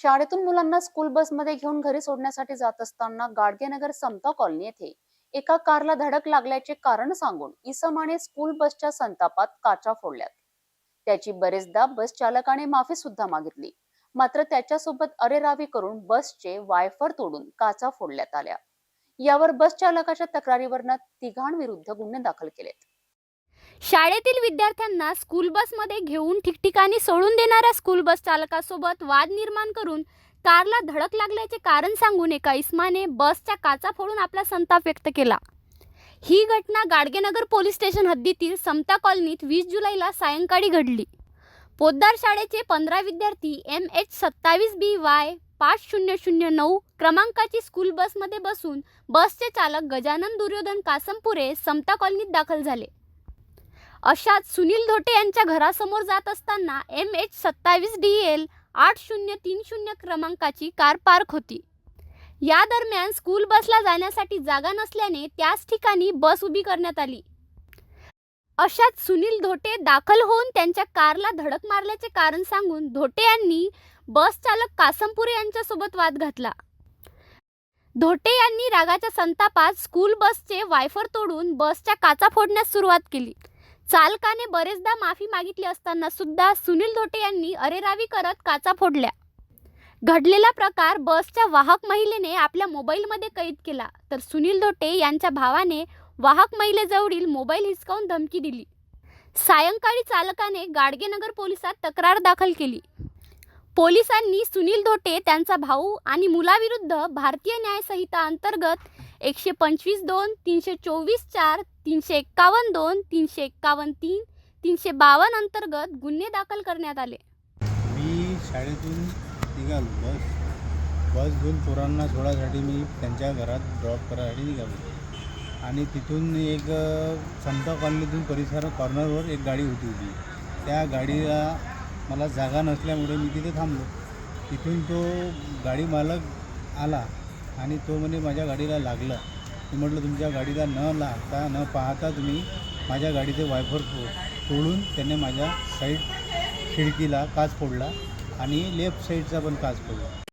शाळेतून मुलांना स्कूल बसमध्ये घेऊन घरी सोडण्यासाठी जात असताना गाडगेनगर समता कॉलनी येथे एका कारला धडक लागल्याचे कारण सांगून इसमाने स्कूल बसच्या संतापात काचा फोडल्यात. त्याची बरेचदा बस चालकाने माफी सुद्धा मागितली. मात्र त्याच्यासोबत अरेरावी करून बसचे वायफर तोडून काचा फोडण्यात आल्या. यावर बस चालकाच्या तक्रारीवरनं तिघांविरुद्ध गुन्हे दाखल केलेत. शाळेतील विद्यार्थ्यांना स्कूल बसमध्ये घेऊन ठिकठिकाणी सोडून देणाऱ्या स्कूल बस चालकासोबत वाद निर्माण करून कारला धडक लागल्याचे कारण सांगून एका इस्माने बसच्या काचा फोडून आपला संताप व्यक्त केला. ही घटना गाडगेनगर पोलीस स्टेशन हद्दीतील समता कॉलनीत वीस जुलैला सायंकाळी घडली. पोद्दार शाळेचे पंधरा विद्यार्थी एम एच सत्तावीस बी वाय पाच शून्य शून्य नऊ क्रमांकाची स्कूल बसमध्ये बसून बसचे चालक गजानन दुर्योधन कासमपुरे समता कॉलनीत दाखल झाले. अशात सुनील धोटे यांच्या घरासमोर जात असताना एम एच सत्तावीस डी एल आठ शून्य तीन शून्य क्रमांकाची कार पार्क होती. या दरम्यान स्कूल बसला जाण्यासाठी जागा नसल्याने त्याच ठिकाणी बस उभी करण्यात आली. अशात सुनील धोटे दाखल होऊन त्यांच्या कारला धडक मारल्याचे कारण सांगून धोटे यांनी बस चालक कासमपुरे यांच्यासोबत वाद घातला. धोटे यांनी रागाच्या संतापात स्कूल बसचे वायफर तोडून बसच्या काचा फोडण्यास सुरुवात केली. चालकाने बरेचदा माफी मागितली असताना सुद्धा सुनील धोटे यांनी अरेरावी करत काचा फोडल्या. घडलेला प्रकार बसच्या वाहक महिलेने आपल्या मोबाईलमध्ये कैद केला तर सुनील धोटे यांच्या भावाने वाहक महिलेजवळील मोबाईल हिसकावून धमकी दिली. सायंकाळी चालकाने गाडगेनगर पोलिसात तक्रार दाखल केली. पोलिसांनी सुनील धोटे त्यांचा भाऊ आणि मुलाविरुद्ध भारतीय न्यायसंहिता अंतर्गत एकशे पंचवीस दोन तीनशे चोवीस चार तीनशे एक्कावन्न दोन तीनशे एक्कावन्न तीन तीनशे बावन्न अंतर्गत गुन्हे दाखल करण्यात आले. मी शाळेतून निघालो. बस बस घेऊन पोरांना सोडायसाठी मी त्यांच्या घरात ड्रॉप करायसाठी निघालो. आणि तिथून एक अ, समता कॉलनीतून परिसर कॉर्नरवर एक गाडी होती होती त्या गाडीला मला जागा नसल्यामुळे मी तिथे थांबलो. तिथून तो गाडी मालक आला. आणि तो म्हणे माझ्या गाडीला लागलं. मी म्हटलं तुमच्या गाडीला न लागता न पाहता तुम्ही माझ्या गाडीचे वायफर फो तोडून त्याने माझ्या साईड खिडकीला काच फोडला आणि लेफ्ट साईडचा पण काच फोडला.